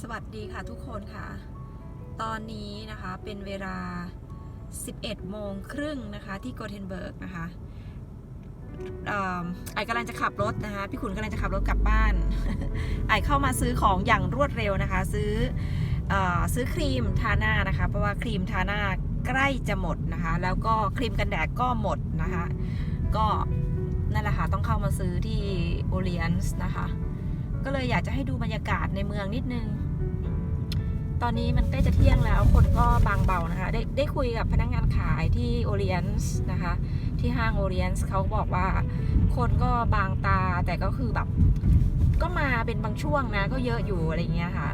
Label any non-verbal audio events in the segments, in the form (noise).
สวัสดีค่ะทุกคนค่ะ ตอนนี้นะคะเป็นเวลา 11 โมงครึ่งนะคะที่โกเทนเบิร์กนะคะไอซ์กำลังจะขับรถนะคะ พี่ขุนกำลังจะขับรถกลับบ้าน ไอซ์เข้ามาซื้อของอย่างรวดเร็วนะคะ ซื้อออซื้อครีมทาหน้านะคะ เพราะว่าครีมทาหน้าใกล้จะหมดนะคะ แล้วก็ครีมกันแดดก็หมดนะคะ ก็นั่นแหละค่ะต้องเข้ามาซื้อที่โอเลียนส์นะคะ ก็เลยอยากจะให้ดูบรรยากาศในเมืองนิดนึง ตอนนี้มันใกล้จะเที่ยงแล้วคนก็บางเบานะคะ ได้ได้คุยกับพนักงานขายที่โอเลียนส์นะคะ ที่ห้างโอเลียนส์เขาบอกว่า คนก็บางตาแต่ก็คือแบบ ก็มาเป็นบางช่วงนะ ก็เยอะอยู่อะไรเงี้ยค่ะ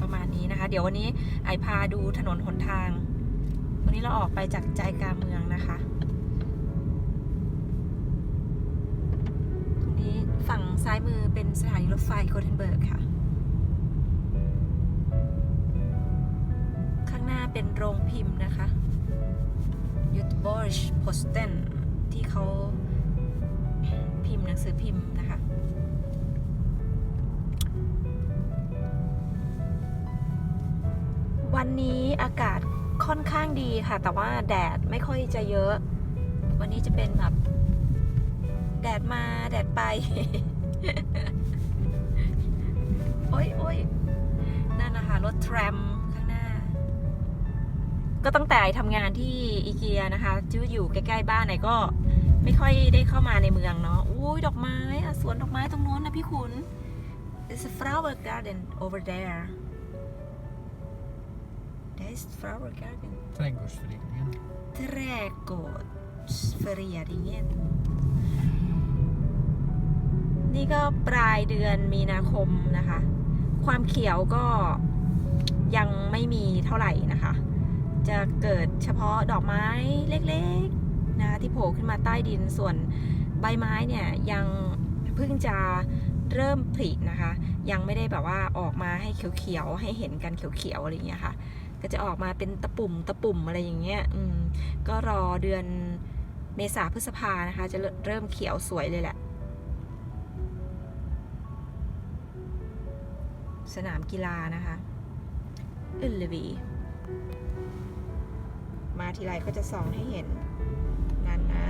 ประมาณนี้นะคะ เดี๋ยววันนี้ไอพาดูถนนหนทาง วันนี้เราออกไปจากใจกลางเมืองนะคะนี้ฝั่งซ้ายมือเป็นสถานีรถไฟโกเทนเบิร์กค่ะ เป็นโรงพิมพ์นะคะยูทบอร์ชโพสเทนที่เขาพิมพ์หนังสือพิมพ์นะคะ วันนี้อากาศค่อนข้างดีค่ะ แต่ว่าแดดไม่ค่อยจะเยอะ วันนี้จะเป็นแบบ แดดมาแดดไป โอ้ยโอ้ยนั่นนะคะรถแทรม ก็ตั้งแต่ทำงานที่อีเกียนะคะจื้ออยู่ใกล้ๆบ้านไหนก็ไม่ค่อยได้เข้ามาในเมืองเนาะอุ้ยดอกไม้อะสวนดอกไม้ตรงโน้นนะพี่คุณ There's a flower garden over there There's flower garden Trädgårdsföreningen. Trädgårdsföreningen นี่ก็ปลายเดือนมีนาคมนะคะ ความเขียวก็ยังไม่มีเท่าไหร่นะคะ จะเกิดเฉพาะดอกไม้เล็กๆนะคะที่โผล่ขึ้นมาใต้ดินส่วนใบไม้เนี่ยยังเพิ่งจะเริ่มผลินะคะ ยังไม่ได้แบบว่าออกมาให้เขียวๆให้เห็นกันเขียวๆอะไรอย่างเงี้ยค่ะ ก็จะออกมาเป็นตะปุ่มตะปุ่มอะไรอย่างเงี้ยอืมก็รอเดือนเมษาพฤษภานะคะ จะเริ่มเขียวสวยเลยแหละ สนามกีฬานะคะอึนเลวี มาทีไรก็จะส่องให้เห็นนั่นนะ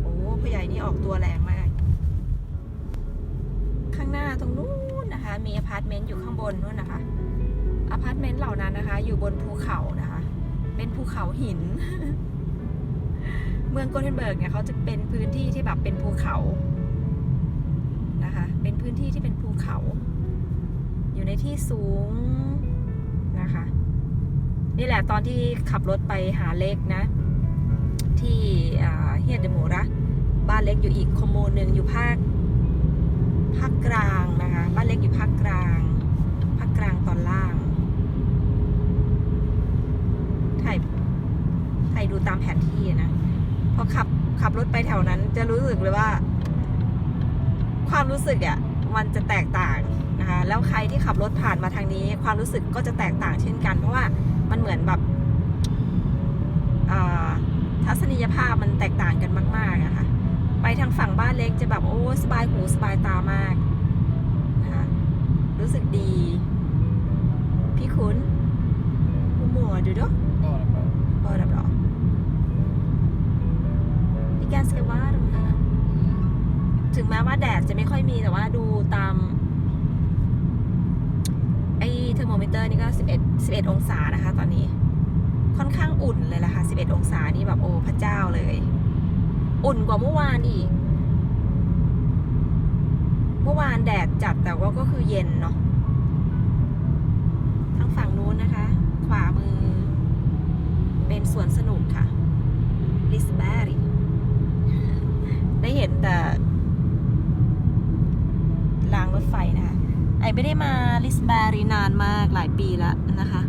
โอ้ผู้ใหญ่นี่ออกตัวแรงมาก ข้างหน้าตรงนู้นนะคะ มีอพาร์ตเมนต์อยู่ข้างบนนู้นนะคะอพาร์ตเมนต์เหล่านั้นนะคะ อยู่บนภูเขานะคะ เป็นภูเขาหิน เมืองโกเทนเบิร์กเนี่ยเขาจะเป็นพื้นที่ที่แบบเป็นภูเขานะคะ เป็นพื้นที่ที่เป็นภูเขา อยู่ในที่สูงนะคะ นี่แหละตอนที่ขับรถไปหาเล็กนะ ที่เฮียเดโมระบ้านเล็กอยู่อีกคอมมูนหนึ่งอยู่ภาคภาคกลางนะคะ บ้านเล็กอยู่ภาคกลาง ภาคกลางตอนล่างถ่ายถ่ายดูตามแผนที่นะพอขับขับรถไปแถวนั้น จะรู้สึกเลยว่า ความรู้สึกอะ่ะมันจะแตกต่างนะคะแล้วใครที่ขับรถผ่านมาทางนี้ ความรู้สึกก็จะแตกต่างเช่นกัน เพราะว่า มันเหมือนแบบอ่าทัศนียภาพมันแตกต่างกันมากๆอะค่ะไปทางฝั่งบ้านเล็กจะแบบโอ้สบายหูสบายตามากนะคะรู้สึกดี พี่คุณหูหมัวดูด้วย Bara bra. Bara bra. Det är ganska varmt här. ถึงแม้ว่าแดดจะไม่ค่อยมีแต่ว่าดูตามไอร์โมมิเตอร์นี่ก็ 11 11 องศานะคะ ตอนนี้ ค่อนข้างอุ่นเลยล่ะค่ะ 11 องศานี่แบบโอ้พระเจ้าเลย อุ่นกว่าเมื่อวานอีก เมื่อวานแดดจัดแต่ว่าก็คือเย็นเนาะทางฝั่งนู้นนะคะ ขวามือ เป็นสวนสนุกค่ะลิสแบรีได้เห็นแต่รางรถไฟนะคะ ไอไม่ได้มาลิสแบรีนานมากหลายปีแล้วนะคะ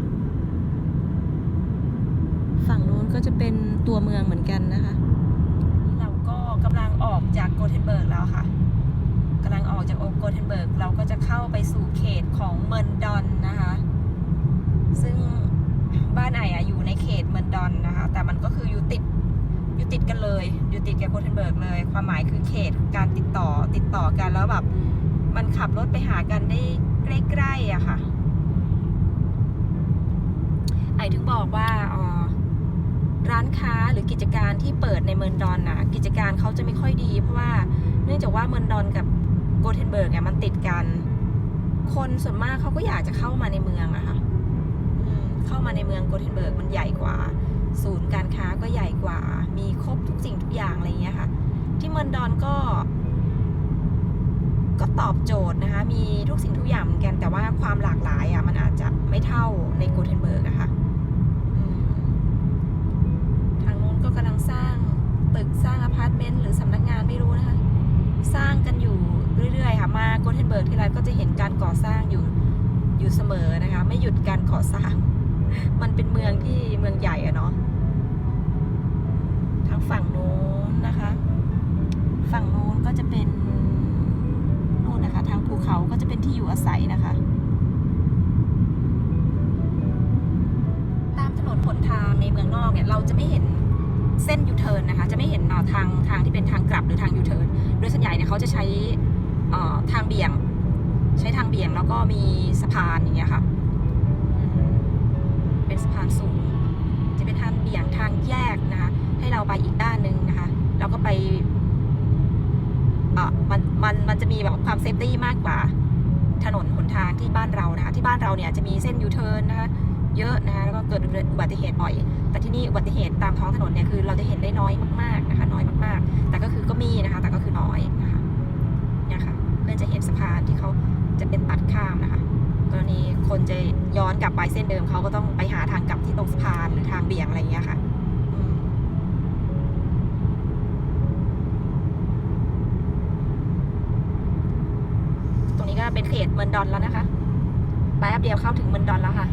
ฝั่งนู้นก็จะเป็นตัวเมืองเหมือนกันนะคะ เราก็กำลังออกจากโกเทนเบิร์กแล้วค่ะกำลังออกจากโอโกเทนเบิร์กเราก็จะเข้าไปสู่เขตของเมิร์นดอนนะคะ ซึ่งบ้านไออะอยู่ในเขตเมิร์นดอนนะคะ แต่มันก็คืออยู่ติดอยู่ติดกันเลย อยู่ติดกับโกเทนเบิร์กเลย ความหมายคือเขตการติดต่อติดต่อกันแล้วแบบ มันขับรถไปหากันได้ใกล้ๆอะค่ะ ไอถึงบอกว่าอ๋อร้านค้าหรือกิจการที่เปิดในเมืองดอนนะกิจการเขาจะไม่ค่อยดี เพราะว่าเนื่องจากว่าเมืองดอนกับโกเทนเบิร์กเนี่ยมันติดกัน คนส่วนมากเขาก็อยากจะเข้ามาในเมืองอะค่ะเข้ามาในเมืองโกเทนเบิร์กมันใหญ่กว่า ศูนย์การค้าก็ใหญ่กว่า มีครบทุกสิ่งทุกอย่างอะไรเงี้ยค่ะ ที่เมืองดอนก็ ก็ตอบโจทย์นะคะ มีทุกสิ่งทุกอย่างเหมือนกัน แต่ว่าความหลากหลายอะ่ะมันอาจจะไม่เท่าในโกเทนเบิร์กอะค่ะทางนู้นก็กำลังสร้างตึกสร้างอพาร์ตเมนต์หรือสำนักงานไม่รู้นะคะ สร้างกันอยู่เรื่อยๆค่ะ มาโกเทนเบิร์กที่ไรก็จะเห็นการก่อสร้างอยู่อยู่เสมอนะคะ ไม่หยุดการก่อสร้าง มันเป็นเมืองที่เมืองใหญ่อะเนาะ ทางฝั่งนู้นนะคะ ฝั่งนู้นก็จะเป็น นะคะ ทางภูเขาก็จะเป็นที่อยู่อาศัยนะคะ ตามถนนหนทางในเมืองนอกเนี่ยเราจะไม่เห็นเส้นยูเทิร์นนะคะ จะไม่เห็นทางทางที่เป็นทางกลับหรือทางยูเทิร์นโดยส่วนใหญ่เนี่ยเขาจะใช้ทางเบี่ยง ใช้ทางเบี่ยงแล้วก็มีสะพานอย่างเงี้ยค่ะเป็นสะพานสูง จะเป็นทางเบี่ยงทางแยกนะคะ ให้เราไปอีกด้านหนึ่งนะคะ แล้วก็ไป อะมันมันมันจะมีแบบความเซฟตี้มากกว่า ถนนหนทางที่บ้านเรานะคะที่บ้านเราเนี่ยจะมีเส้นยูเทิร์นนะคะเยอะนะคะแล้วก็เกิดอุบัติเหตุบ่อย แต่ที่นี่อุบัติเหตุตามท้องถนนเนี่ยคือเราจะเห็นได้น้อยมากๆนะคะน้อยมากๆ แต่ก็คือก็มีนะคะ แต่ก็คือน้อยนะคะเนี่ยค่ะเพื่อนจะเห็นสะพานที่เขาจะเป็นตัดข้ามนะคะกรณีคนจะย้อนกลับไปเส้นเดิมเขาก็ต้องไปหาทางกลับที่ตรงสะพานหรือทางเบี่ยงอะไรอย่างเงี้ยค่ะอืม ตรงนี้ก็ เป็นเขตเมืองดอนแล้วนะคะแป๊บเดียวเข้าถึงเมืองดอนแล้วค่ะ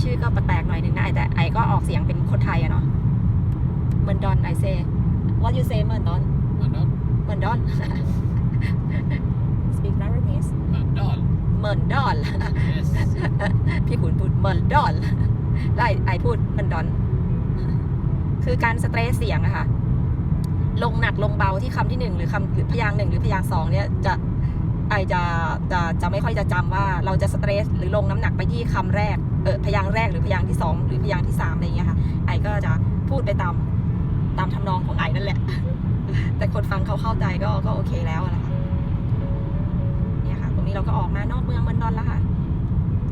ชื่อก็แปลกๆหน่อยหนึ่งนะแต่ไอก็ออกเสียงเป็นคนไทยอะเนาะเมืองดอนไอเซ what you say เมืองดอน Mandal. เมืองดอน speak louder please Mandal. เมืองดอน Yes. พี่ขุนพูดเมินดอนไล่ไอพูดเมินดอน คือการสเตรสเสียงอะค่ะลงหนักลงเบาที่คำที่หนึ่งหรือคำหรือพยางค์หนึ่งหรือพยางค์สองเนี่ยจะ ไอจะจะจะไม่ค่อยจะจำว่าเราจะสเตรสหรือลงน้ำหนักไปที่คำแรกเออพยางค์แรกหรือพยางค์ที่สองหรือพยางค์ที่สามอะไรอย่างเงี้ยค่ะไอก็จะพูดไปตามตามทำนองของไอนั่นแหละ แต่คนฟังเขาเข้าใจก็ก็โอเคแล้วอะนะคะเนี่ยค่ะตรงนี้เราก็ออกมานอกเมืองเมืองดอนแล้วค่ะ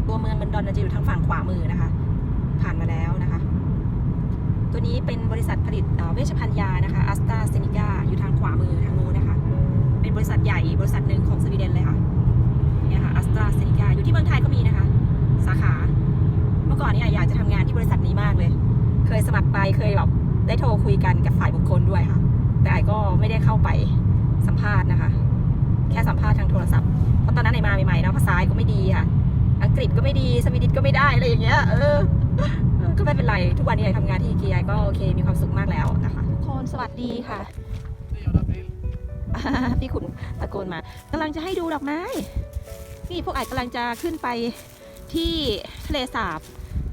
ตัวเมืองบันดอนจะอยู่ทางฝั่งขวามือนะคะ ผ่านมาแล้วนะคะ ตัวนี้เป็นบริษัทผลิตเวชภัณฑ์ยานะคะอัสตาเซนิกาอยู่ทางขวามือทางนู้นนะคะ เป็นบริษัทใหญ่บริษัทหนึ่งของสวีเดนเลยค่ะเนี่ยค่ะอัสตราเซนิกาอยู่ที่เมืองไทยก็มีนะคะ สาขา เมื่อก่อนเนี่ยอยากจะทำงานที่บริษัทนี้มากเลย เคยสมัครไปเคยแบบได้โทรคุยกันกับฝ่ายบุคคลด้วยค่ะ แต่ก็ไม่ได้เข้าไปสัมภาษณ์นะคะ แค่สัมภาษณ์ทางโทรศัพท์เพราะตอนนั้นไอมาใหม่ๆนะภาษาก็ไม่ดีค่ะ อังกฤษก็ไม่ดีสวีดิชก็ไม่ได้อะไรอย่างเงี้ยเออก็ไม่เป็นไรทุกวันนี้ไอทำงานที่ IKEA ก็โอเคมีความสุขมากแล้วนะคะทุกคนสวัสดีค่ะ พี่ขุนตะโกนมากำลังจะให้ดูดอกไม้ นี่พวกไอ้กำลังจะขึ้นไปที่ทะเลสาบ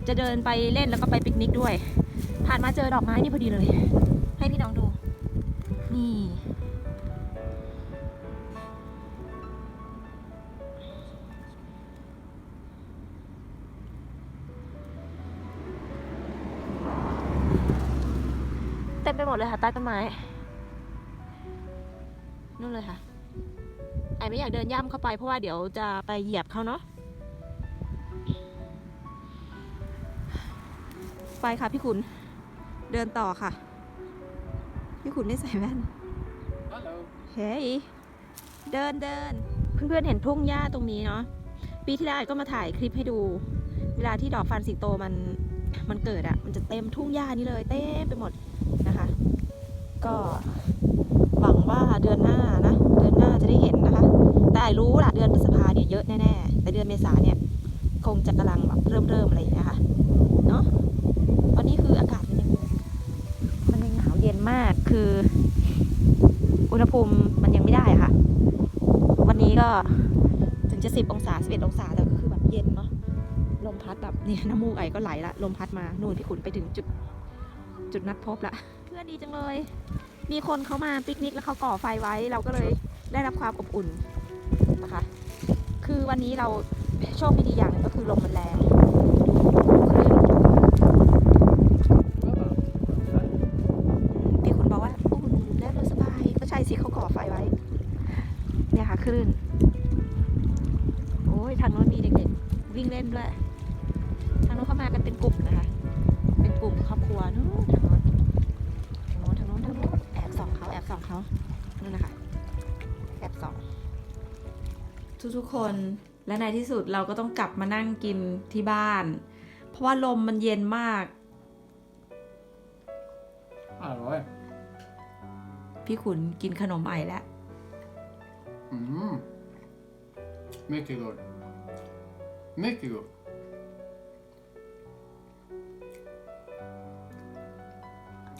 จะเดินไปเล่นแล้วก็ไปปิกนิกด้วย ผ่านมาเจอดอกไม้นี่พอดีเลย ให้พี่น้องดู นี่ เต็มไปหมดเลยค่ะใต้ต้นไม้ เลยค่ะ ไอไม่อยากเดินย่ำเข้าไปเพราะว่าเดี๋ยวจะไปเหยียบเขาเนาะ ไปค่ะพี่ขุน เดินต่อค่ะ พี่ขุนได้ใส่แว่น Hallo. เฮ้ย เดินเดิน เพื่อนๆเห็นทุ่งหญ้าตรงนี้เนาะ ปีที่แล้วไอ้ก็มาถ่ายคลิปให้ดู เวลาที่ดอกฟันสิงโตมันมันเกิดอะมันจะเต็มทุ่งหญ้านี้เลย เต็มไปหมดนะคะ ก็ห ว่าเดือนหน้านะ เดือนหน้าจะได้เห็นนะคะ แต่ไอ้รู้ละเดือนพฤษภาเนี่ยเยอะแน่ๆแต่เดือนเมษาเนี่ยคงจะกำลังแบบเริ่มเริ่มๆอะไรอย่างเงี้ยค่ะเนาะตอนนี้คืออากาศมันยังมันยังหนาวเย็นมากคือ อุณหภูมิมันยังไม่ได้ค่ะ วันนี้ก็ถึงจะ10องศา11องศาแต่ก็คือแบบเย็นเนาะลมพัดแบบนี่น้ำมูกไอก็ไหลละลมพัดมานู่นพี่ขุนไปถึงจุดจุดนัดพบละเพื่อนดีจังเลย มีคนเขามาปิกนิกแล้วเขาก่อไฟไว้ เราก็เลยได้รับความอบอุ่นนะคะ คือวันนี้เราโชคไม่ดีอย่างหนึงก็คือลมมันแรงคลื่นพี่คุณบอกว่าอุ่นและรสบายก็ใช่สิเขาก่อไฟไว้ เนี่ยค่ะคลื่น โอ้ยทางโน้นมีเด็กๆวิ่งเล่นด้วย ทางโน้นเข้ามากันเป็นกลุ่มนะคะ เป็นกลุ่มครอบครัวนู้น องเขาแอบส่องเขานู่นนะคะแอบส่องทุกๆคนและในที่สุดเราก็ต้องกลับมานั่งกินที่บ้าน เพราะว่าลมมันเย็นมาก Halloj. พี่ขุนกินขนมไอแล้ว Mm. Mycket god. Mycket god.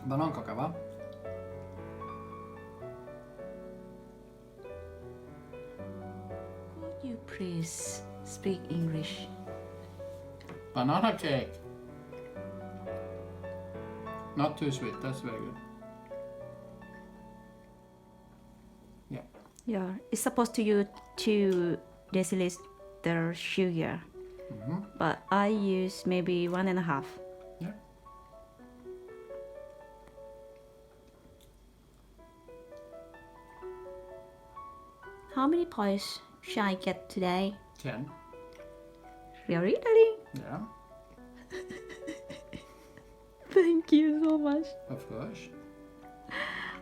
Banankaka va? Could you please speak English Banana cake. Not too sweet, that's very good. Yeah Yeah, it's supposed to use two deciliter sugar hmm but I use maybe one and a half Yeah. How many points shall I get today? Ten. Really, darling? Yeah, (laughs) Thank you so much. of course.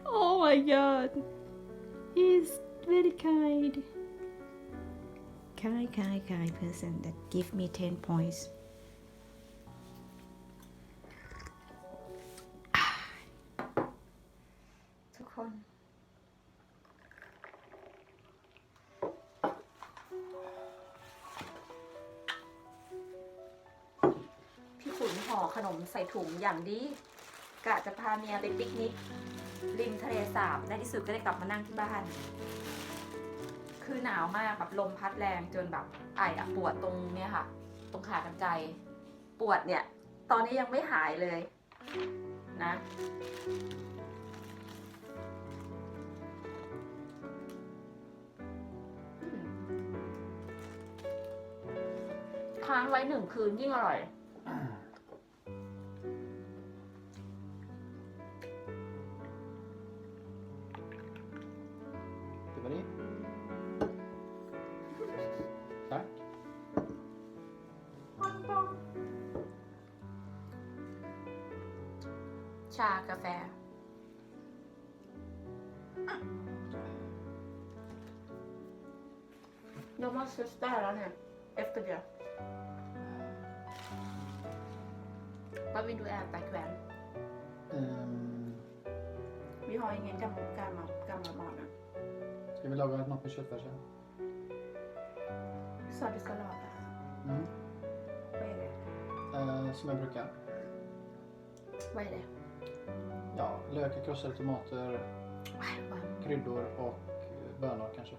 Oh my god. He's very kind. Kind, kind, kind person that give me 10 points. (sighs) ทุ ห่อขนมใส่ถุงอย่างดีกะจะพาเมียไปปิกนิก ริมทะเลสาบในที่สุดก็ได้กลับมานั่งที่บ้าน คือหนาวมากแบบลมพัดแรงจนแบบไออะปวดตรงเนี้ยค่ะ ตรงขากรรไกรปวดเนี่ย ตอนนี้ยังไม่หายเลยนะค้างไว้หนึ่งคืนยิ่งอร่อย ชากาแฟ Jag måste städa nu efter det. Vad vill du äta ikväll? Ehm, Vi har ingen gammal, gammal, gammal mat. ska vi laga något med köttfärsen? Sa du sallad? Mm. Vad är det? Eh, som jag brukar. Vad är det? Ja, lök, krossade tomater, Aj, vad- kryddor och bönor kanske.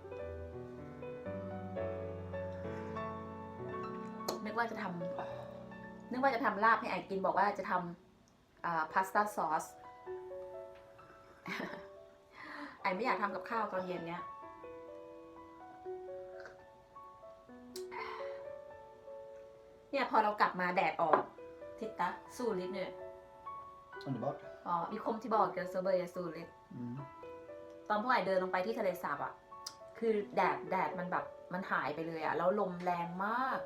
นึกว่าจะทำนึกว่าจะทำลาบให้ไอกินบอกว่าจะทำอ่าพาสต้าซอสไอไม่อยากทำกับข้าวตอนเย็นเนี้ยเนี่ยพอเรากลับมาแดดออก ทิตตะสู้ลิดเนี่ย Underbart. อ๋อมีคมที่บอกเกลเซเบอร์ยาสู้ลิด Mm. ตอนพวกไอเดินลงไปที่ทะเลสาบอะคือแดดแดดมันแบบมันหายไปเลยอะแล้วลมแรงมาก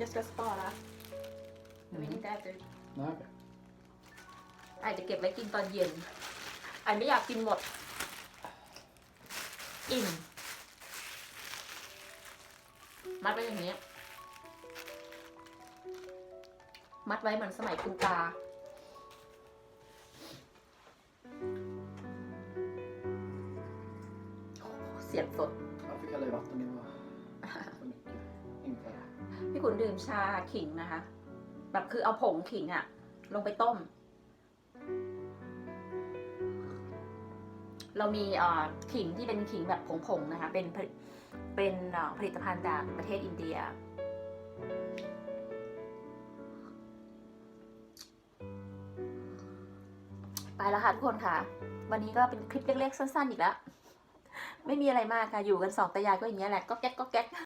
Jag ska spara. Jag vill inte äta ut. Nej, okej. ไอจะเก็บไว้กินตอนเย็นไอไม่อยากกินหมด อิ่ม มัดไว้อย่างนี้มัดไว้เหมือนสมัยคุณตาโอ้โหเสียงสด Jag fick hälla i vatten, det var för mycket inför. พี่ขุนดื่มชาขิงนะคะ แบบคือเอาผงขิงอะลงไปต้ม เรามีเอ่อขิงที่เป็นขิงแบบผงๆนะคะ เป็นผลิ เป็นผลิตภัณฑ์จากประเทศอินเดีย ไปแล้วค่ะทุกคนค่ะ วันนี้ก็เป็นคลิปเล็กๆ สั้นๆ อีกแล้ว ไม่มีอะไรมากค่ะ อยู่กันสองตายายก็อย่างนี้แหละ ก็แก๊กก็แก๊ก